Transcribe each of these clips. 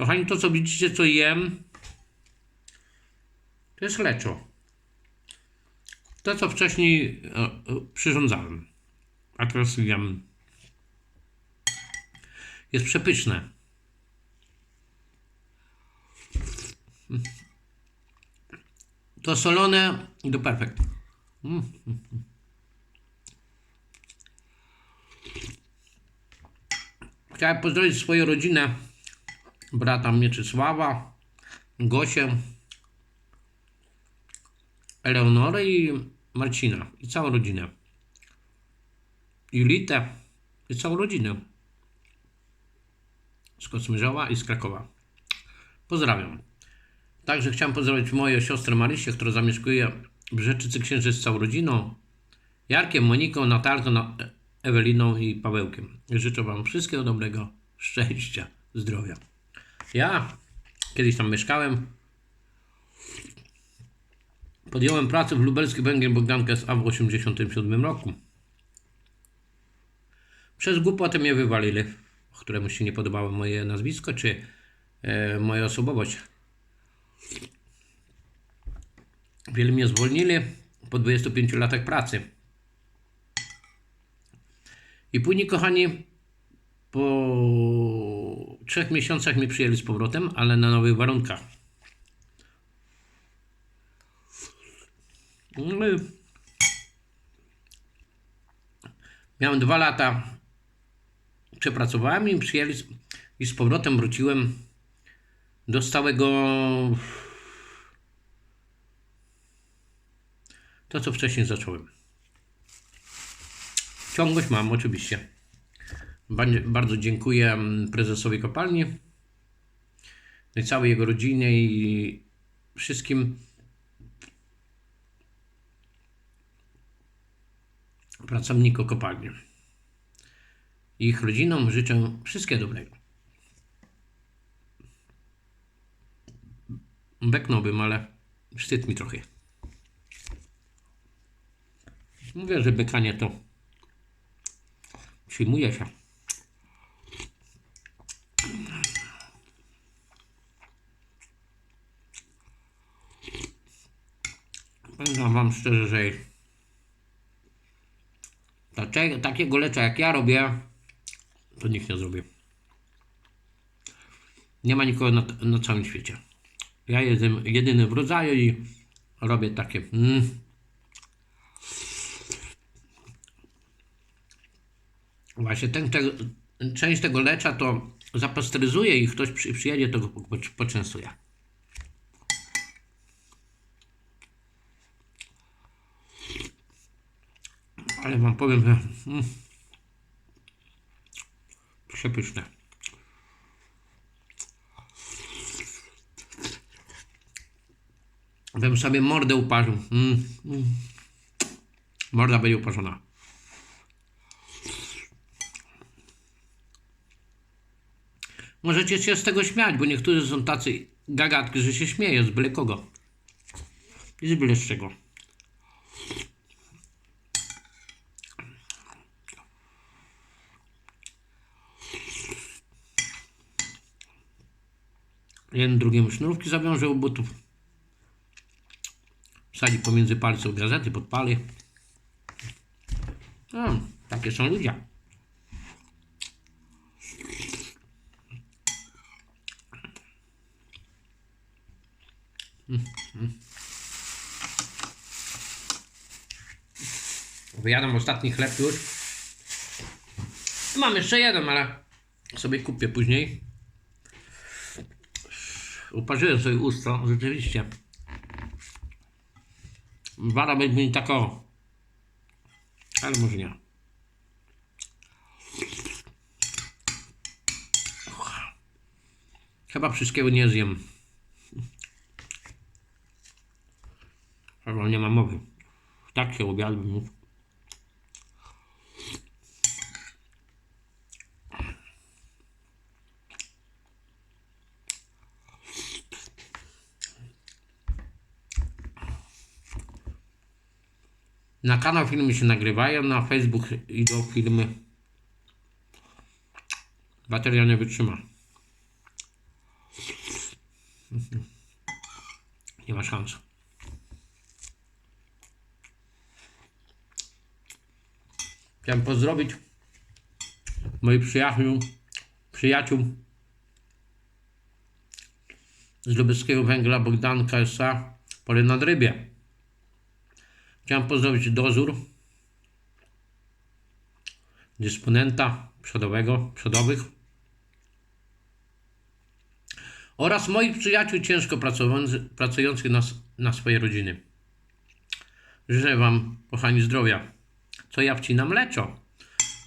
Kochani, to co widzicie, co jem, to jest leczo. To, co wcześniej e, e, przyrządzałem. A teraz jem. Jest przepyszne. To solone do perfekt. Mm. Chciałem pozdrowić swoją rodzinę, brata Mieczysława, Gosię, Eleonorę i Marcina i całą rodzinę. Julitę i całą rodzinę. Z Kosmyrzowa i z Krakowa. Pozdrawiam. Także chciałem pozdrowić moją siostrę Marysię, która zamieszkuje w Rzeczycy Księży z całą rodziną. Jarkiem, Moniką, Natalką, Na- Eweliną i Pawełkiem. Życzę Wam wszystkiego dobrego, szczęścia, zdrowia. Ja kiedyś tam mieszkałem. Podjąłem pracę w lubelski węgiel Bogdankę S.A. w 1987 roku. Przez głupotę mnie wywalili, któremu się nie podobało moje nazwisko czy e, moja osobowość. Wiele mnie zwolnili po 25 latach pracy. I później, kochani, po trzech miesiącach mnie przyjęli z powrotem, ale na nowych warunkach. No Miałem dwa lata, przepracowałem i przyjęli z- i z powrotem wróciłem do stałego to, co wcześniej zacząłem. Ciągłość mam, oczywiście. Ba- Bardzo dziękuję mm, prezesowi kopalni i całej jego rodzinie i wszystkim pracownikom kopalni. Ich rodzinom życzę wszystkiego dobrego. Beknąłbym, ale wstyd mi trochę. Mówię, że bekanie to przyjmuje się. Powiem wam szczerze, że takiego lecza jak ja robię, to nikt nie zrobi. Nie ma nikogo na, na całym świecie. Ja jestem jedyny w rodzaju i robię takie. Mm. Właśnie ten, tego, część tego lecza to zapasteryzuje i ktoś przy, przyjedzie, to go po- po- poczęstuje. Ale wam powiem, że mm, przepyszne. Bym sobie mordę uparzył. Mm, mm. Morda będzie uparzona. Możecie się z tego śmiać, bo niektórzy są tacy gagatki, że się śmieją z byle kogo. I z byle z czego. Jeden drugiemu sznurówki zawiąże u butów. Wsadzi pomiędzy palców gazety, podpali. No, takie są ludzie. Wyjadam ostatni chleb już. Mam jeszcze jeden, ale sobie kupię później. Uparzyłem sobie usta, rzeczywiście. Wara będzie mi tako. Ale może nie. Chyba wszystkiego nie zjem. Chyba nie ma mowy. Tak się obiadłem. Na kanał filmy się nagrywają, na Facebook idą filmy. Bateria nie wytrzyma. Nie ma szans. Chciałem pozdrowić moich przyjaciół, przyjaciół z Lubelskiego Węgla Bogdanka S.A. Pole nad Rybie. Chciałem pozdrowić dozór dysponenta przodowego, przodowych oraz moich przyjaciół ciężko pracujących, pracujących na, na swoje rodziny. Życzę Wam, kochani, zdrowia. Co ja wcinam? Leczo.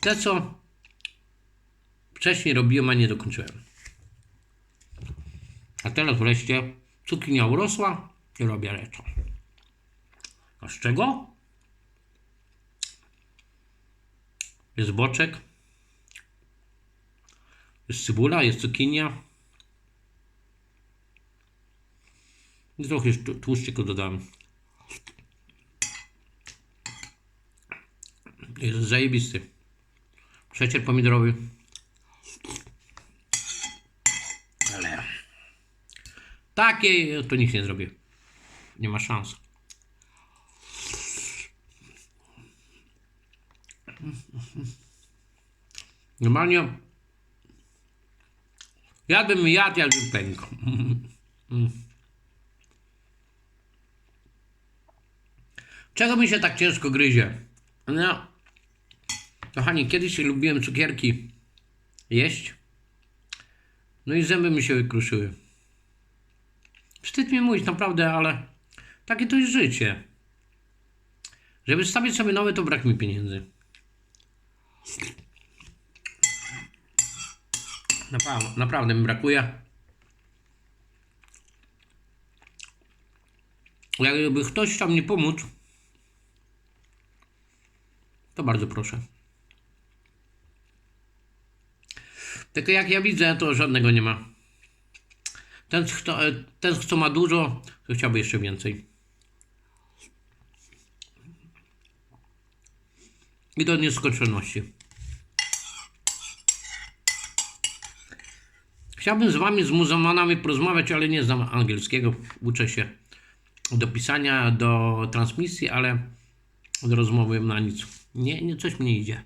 Te, co wcześniej robiłem, a nie dokończyłem. A teraz wreszcie cukinia urosła i robię leczo. A z czego? Jest boczek. Jest cebula, jest cukinia. I trochę tłuszczyku dodałem. Jest zajebisty. Przecier pomidorowy. Ale takiej to nikt nie zrobi. Nie ma szans. Normalnie jadłbym i jadł, jakbym pękł. Czego mi się tak ciężko gryzie? No, kochani, kiedyś lubiłem cukierki jeść. No i zęby mi się wykruszyły. Wstyd mi mówić, naprawdę, ale takie to jest życie. Żeby stawić sobie nowe, to brak mi pieniędzy. Naprawdę, mi brakuje. Jakby ktoś chciał mi pomóc, to bardzo proszę. Tylko jak ja widzę, to żadnego nie ma. Ten, kto, ten, kto ma dużo, to chciałby jeszcze więcej. I do nieskończoności. Chciałbym z wami, z muzułmanami porozmawiać, ale nie znam angielskiego. Uczę się do pisania, do transmisji, ale do rozmowy na nic. Nie, nie coś mnie idzie.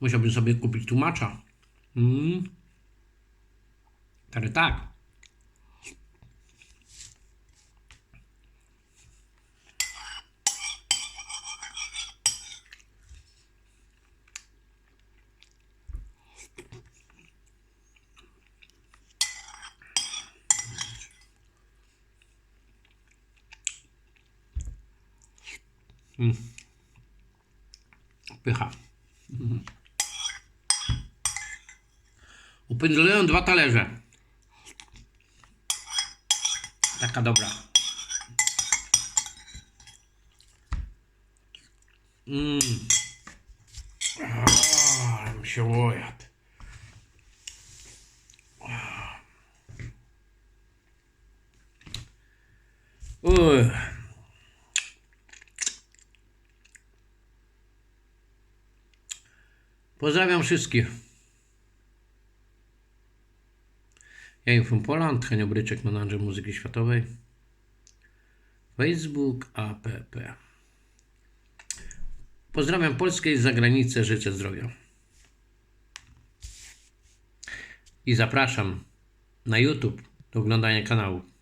Musiałbym sobie kupić tłumacza. Mm. Ale tak. Hum. 嗯，perrar. Uhum. O pendulando, bota a tá cada dobrar. Hum. Ah, mi se Uh. Pozdrawiam wszystkich. Ja Info Poland, Henio Bryczek, menadżer muzyki światowej. Facebook app. Pozdrawiam Polskę i z zagranicy, życzę zdrowia. I zapraszam na YouTube do oglądania kanału.